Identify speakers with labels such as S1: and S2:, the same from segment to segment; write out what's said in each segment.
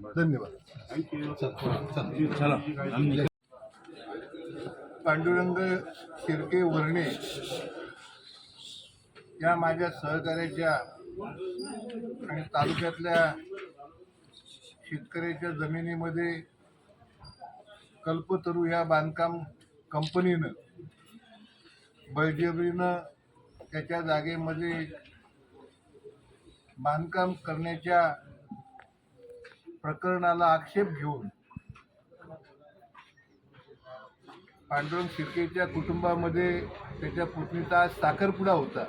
S1: धन्यवाद.
S2: चला
S1: पांडुरंग शिर्के वर्णे या माझ्या सहकार्याच्या आणि तालुक्यातल्या शेतकऱ्याच्या जमिनीमध्ये कल्पतरू या बांधकाम कंपनीनं बळजबरीनं त्याच्या जागेमध्ये बांधकाम करण्याच्या प्रकरणाला आक्षेप घेऊन पांडुरंग शिर्केच्या कुटुंबामध्ये त्याच्या पुतणीचा आज साखरपुडा होता.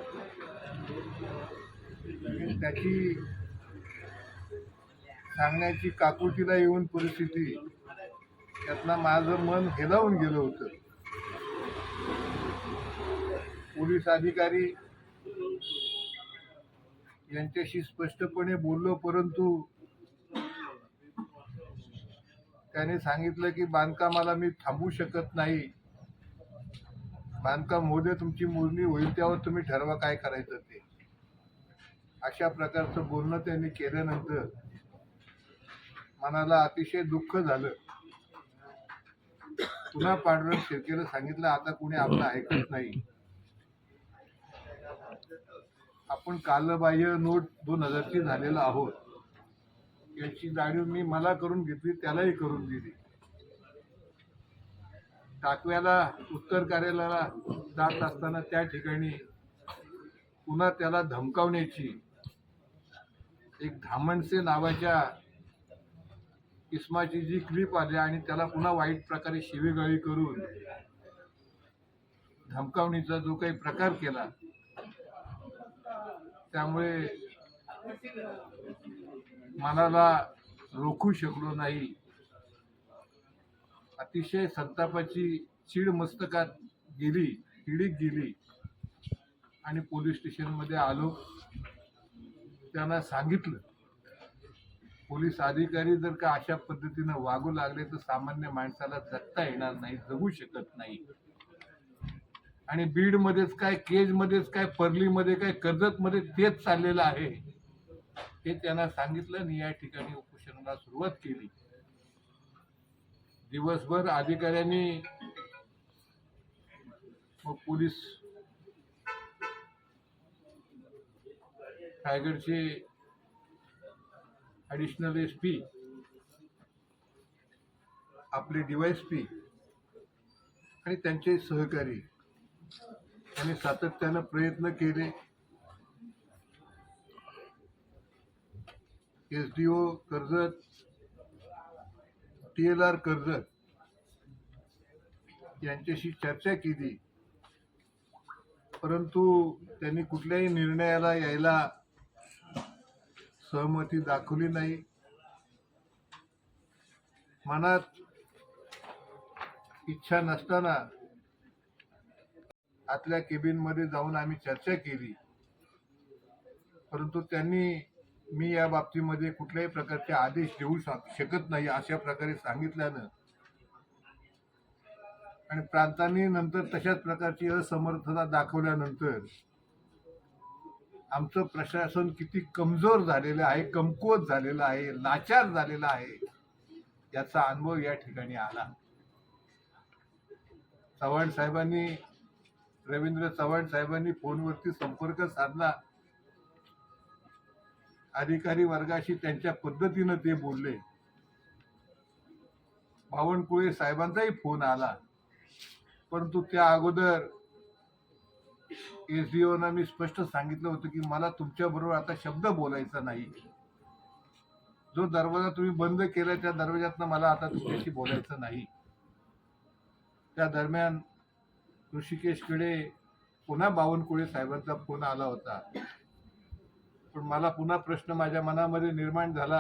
S1: त्याची सांगण्याची काकुटीला येऊन परिस्थिती त्यातला माझं मन हेलावून गेलं होतं. पोलीस अधिकारी यांच्याशी स्पष्टपणे बोललो परंतु त्याने सांगितलं की बांधकामाला मी थांबू शकत नाही. बांधकाम होऊ दे तुमची मोजणी होईल त्यावर तुम्ही ठरवा काय करायचं ते. अशा प्रकारचं बोलणं त्यांनी केल्यानंतर मनाला अतिशय दुःख झालं. पुन्हा पांडुरंग शिर्केला सांगितलं आता कुणी आपलं ऐकत नाही. आपण कालबाह्य नोट दोन हजारची झालेला आहोत. याची जाणीव मी मला करून घेतली त्यालाही करून दिली. टाकव्याला उत्तर कार्यालयाला जात असताना त्या ठिकाणी पुन्हा त्याला धमकावण्याची एक धामणसे नावाच्या इस्माची जी क्लिप आली आणि त्याला पुन्हा वाईट प्रकारे शिवेगाळी करून धमकावणीचा जो काही प्रकार केला त्यामुळे मनाला रोखू शकलो नाही. अतिशय संतापाची चीड मस्तकात गेली किडीत गेली. आणि पोलीस स्टेशनमध्ये आलो. त्यांना सांगितलं पोलीस अधिकारी जर का अशा पद्धतीनं वागू लागले तर सामान्य माणसाला जगता येणार नाही जगू शकत नाही. आणि बीडमध्येच काय केजमध्येच काय परलीमध्ये काय कर्जतमध्ये तेच चाललेलं आहे. हे त्यांना सांगितलं आणि या ठिकाणी उपोषणाला सुरुवात केली. दिवसभर अधिकाऱ्यांनी पोलीस रायगडचे ॲडिशनल एस पी आपले डीवायस पी आणि त्यांचे सहकारी यांनी सातत्यानं प्रयत्न केले. S D O Karjat T L R Karjat यांच्याशी चर्चा केली. परंतु त्यांनी कुठल्याही निर्णयाला यायला सहमती दाखवली नाही. मनात इच्छा नसताना आतल्या केबिनमध्ये जाऊन आम्ही चर्चा केली. परंतु त्यांनी मी या बाबतीमध्ये कुठल्याही प्रकारचे आदेश देऊ शक- शकत नाही अशा प्रकारे सांगितल्यानं. आणि प्रांतांनी नंतर तशाच प्रकारची असमर्थता दाखवल्यानंतर आमचं प्रशासन किती कमजोर झालेलं आहे कमकुवत झालेलं आहे लाचार झालेला आहे याचा अनुभव या ठिकाणी आला. चव्हाण साहेबांनी रवींद्र चव्हाण साहेबांनी फोनवरती संपर्क साधला. अधिकारी वर्गाशी त्यांच्या पद्धतीनं ते बोलले. बावनकुळे साहेबांचाही फोन आला. परंतु त्या अगोदर एस डी मी स्पष्ट सांगितलं होतं की मला तुमच्याबरोबर आता शब्द बोलायचा नाही. जो दरवाजा तुम्ही बंद केला त्या दरवाजातनं मला आता तुमच्याशी बोलायचं नाही. त्या दरम्यान ऋषिकेशकडे पुन्हा बावनकुळे साहेबांचा फोन आला होता. पण मला पुन्हा प्रश्न माझ्या मनामध्ये निर्माण झाला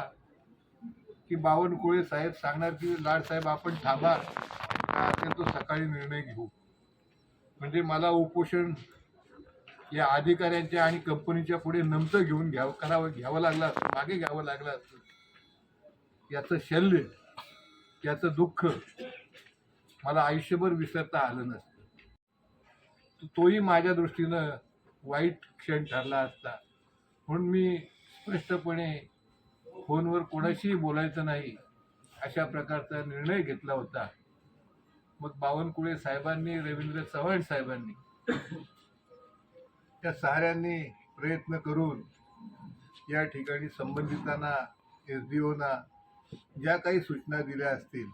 S1: की बावनकुळे साहेब सांगणार की लाडसाहेब आपण थांबा. असेल तो सकाळी निर्णय घेऊ. म्हणजे मला उपोषण या अधिकाऱ्यांच्या आणि कंपनीच्या पुढे नमतं घेऊन घ्यावं करावं घ्यावं लागलं असतं मागे घ्यावं लागलं असतं. याचं शल्य याचं दुःख मला आयुष्यभर विसरता आलं नसतं. तोही माझ्या दृष्टीनं वाईट क्षण ठरला असता. म्हणून मी स्पष्टपणे फोनवर कोणाशीही बोलायचं नाही अशा प्रकारचा निर्णय घेतला होता. मग बावनकुळे साहेबांनी रवींद्र चव्हाण साहेबांनी त्या साऱ्यांनी प्रयत्न करून या ठिकाणी संबंधितांना एस डी ओना ज्या काही सूचना दिल्या असतील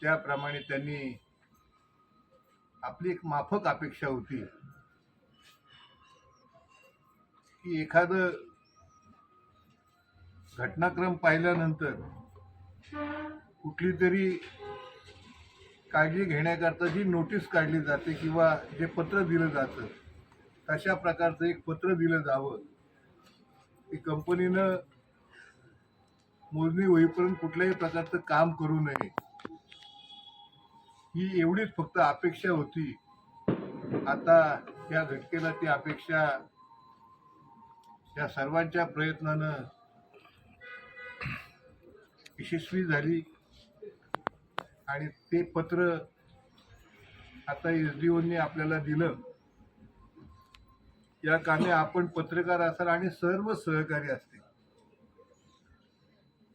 S1: त्याप्रमाणे त्यांनी आपली एक माफक अपेक्षा होती. की एखादं घटनाक्रम पाहिल्यानंतर कुठली तरी काळजी घेण्याकरता जी नोटीस काढली जाते किंवा जे पत्र दिलं जातं तशा प्रकारचं एक पत्र दिलं जावं. की कंपनीनं मोजणी होईपर्यंत कुठल्याही प्रकारचं काम करू नये. ही एवढीच फक्त अपेक्षा होती. आता या घटकेला ती अपेक्षा या सर्वांच्या प्रयत्नानं यशस्वी झाली. आणि ते पत्र आता एस डी ओनी आपल्याला दिलं. या कामे आपण पत्रकार असाल आणि सर्व सहकारी असतील.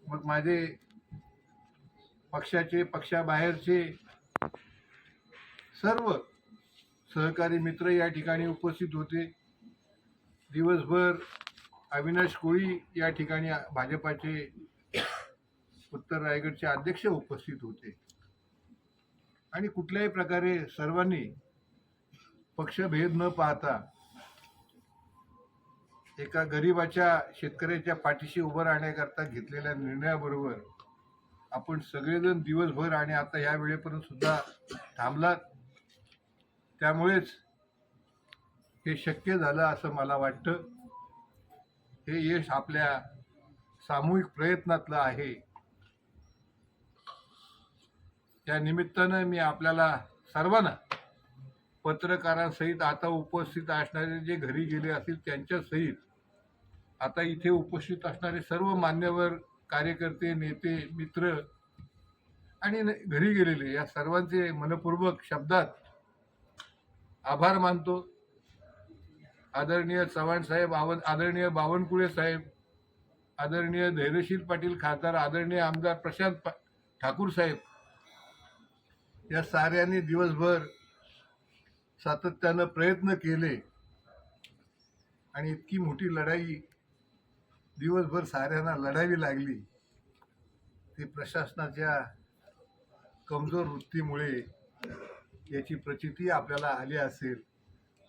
S1: मग माझे पक्षाचे पक्षाबाहेरचे सर्व सहकारी मित्र या ठिकाणी उपस्थित होते. दिवसभर अविनाश कोळी या ठिकाणी भाजपाचे उत्तर रायगडचे अध्यक्ष उपस्थित होते. आणि कुठल्याही प्रकारे सर्वांनी पक्षभेद न पाहता एका गरिबाच्या शेतकऱ्याच्या पाठीशी उभं राहण्याकरता घेतलेल्या निर्णयाबरोबर आपण सगळेजण दिवसभर आणि आता या वेळेपर्यंत सुद्धा थांबलात. त्यामुळेच हे शक्य झालं असं मला वाटतं. हे यश आपल्या सामूहिक प्रयत्नातलं आहे. त्या निमित्तानं मी आपल्याला सर्वांना पत्रकारांसहित आता उपस्थित असणारे जे घरी गेले असतील त्यांच्यासहित आता इथे उपस्थित असणारे सर्व मान्यवर कार्यकर्ते नेते मित्र आणि न- घरी गेलेले या सर्वांचे मनपूर्वक शब्दात आभार मानतो. आदरणीय चव्हाण साहेब आव आदरणीय बावनकुळे साहेब आदरणीय धैर्यशील पाटील खासदार आदरणीय आमदार प्रशांत पा ठाकूर साहेब या साऱ्यांनी दिवसभर सातत्यानं प्रयत्न केले आणि इतकी मोठी लढाई दिवसभर साऱ्यांना लढावी लागली. ती प्रशासनाच्या कमजोर वृत्तीमुळे याची प्रचिती आपल्याला आली असेल.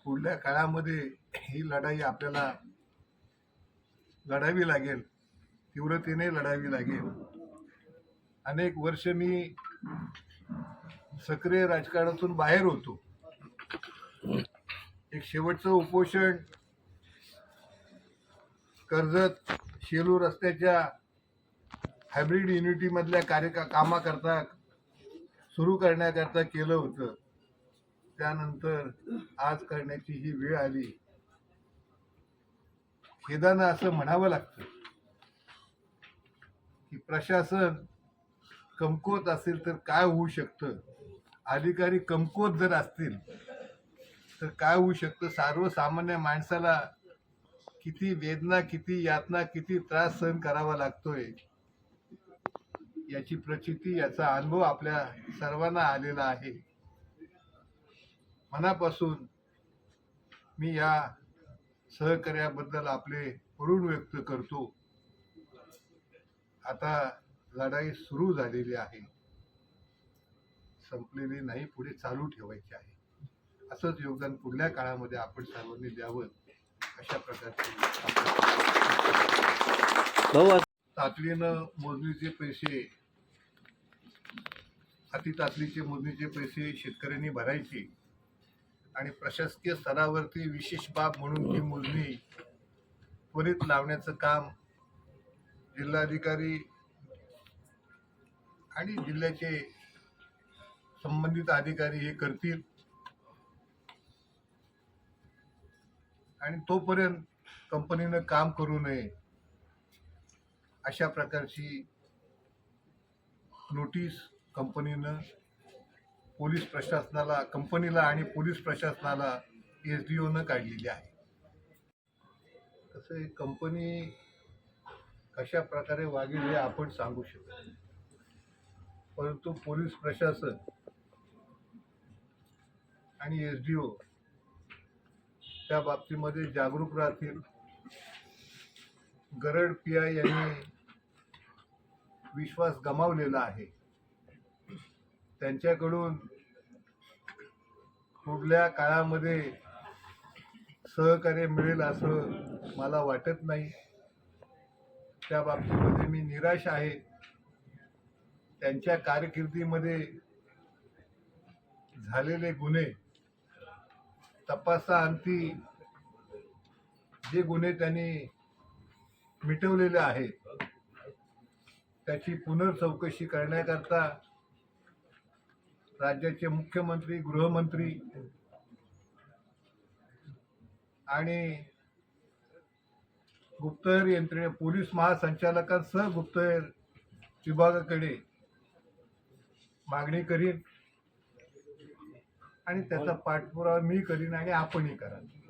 S1: पुढल्या काळामध्ये ही लढाई आपल्याला लढावी लागेल तीव्रतेने लढावी लागेल. अनेक वर्ष मी सक्रिय राजकारणातून बाहेर होतो. एक शेवटचं उपोषण कर्जत शेलू रस्त्याच्या हायब्रिड युनिटीमधल्या कार्य कामाकरता सुरू करण्याकरता केलं होतं. त्यानंतर आज करण्याची ही वेळ आली. खेदानं असं म्हणावं लागतं की प्रशासन कमकुवत असेल तर काय होऊ शकतं? अधिकारी कमकुवत जर असतील तर काय होऊ शकतं? सर्वसामान्य माणसाला किती वेदना किती यातना किती त्रास सहन करावा लागतोय? याची प्रचिती याचा अनुभव आपल्या सर्वांना आलेला आहे. मनापासून मी या सहकार्याबद्दल आपले ऋण व्यक्त करतो. आता लढाई सुरू झालेली आहे. संपलेली नाही पुढे चालू ठेवायची आहे. असंच योगदान पुढल्या काळामध्ये आपण सर्वांनी द्यावं अशा प्रकारचे तातडीनं मोजणीचे पैसे अति तातडीचे मोजणीचे पैसे शेतकऱ्यांनी भरायचे. आणि प्रशासकीय स्तरावरती विशेष बाब म्हणून ती मोजणी त्वरित लावण्याचं काम जिल्हाधिकारी आणि जिल्ह्याचे संबंधित अधिकारी हे करतील. आणि तोपर्यंत कंपनीनं काम करू नये अशा प्रकारची नोटीस कंपनीनं पोलीस प्रशासनाला कंपनीला आणि पोलीस प्रशासनाला एस डी ओनं काढलेली आहे. तसं कंपनी कशा प्रकारे वागेल हे आपण सांगू शकतो परंतु पोलीस प्रशासन आणि एस डी ओ त्या बाबतीमध्ये जागरूक राहतील. गरड पी आय यांनी विश्वास गमावलेला आहे. त्यांच्याकडून पुढल्या काळामध्ये सहकार्य मिळेल असं मला वाटत नाही. त्या बाबतीमध्ये मी निराश आहे. त्यांच्या कारकिर्दीमध्ये झालेले गुन्हे तपासाअंती जे गुन्हे त्यांनी मिटवलेले आहेत त्याची पुनर्चौकशी करण्याकरता राज्याचे मुख्यमंत्री गृहमंत्री आणि गुप्तहेर यंत्रणे पोलीस महासंचालकांसह गुप्तहेर विभागाकडे मागणी करीन. आणि त्याचा पाठपुरावा मी करीन आणि आपणही कराल.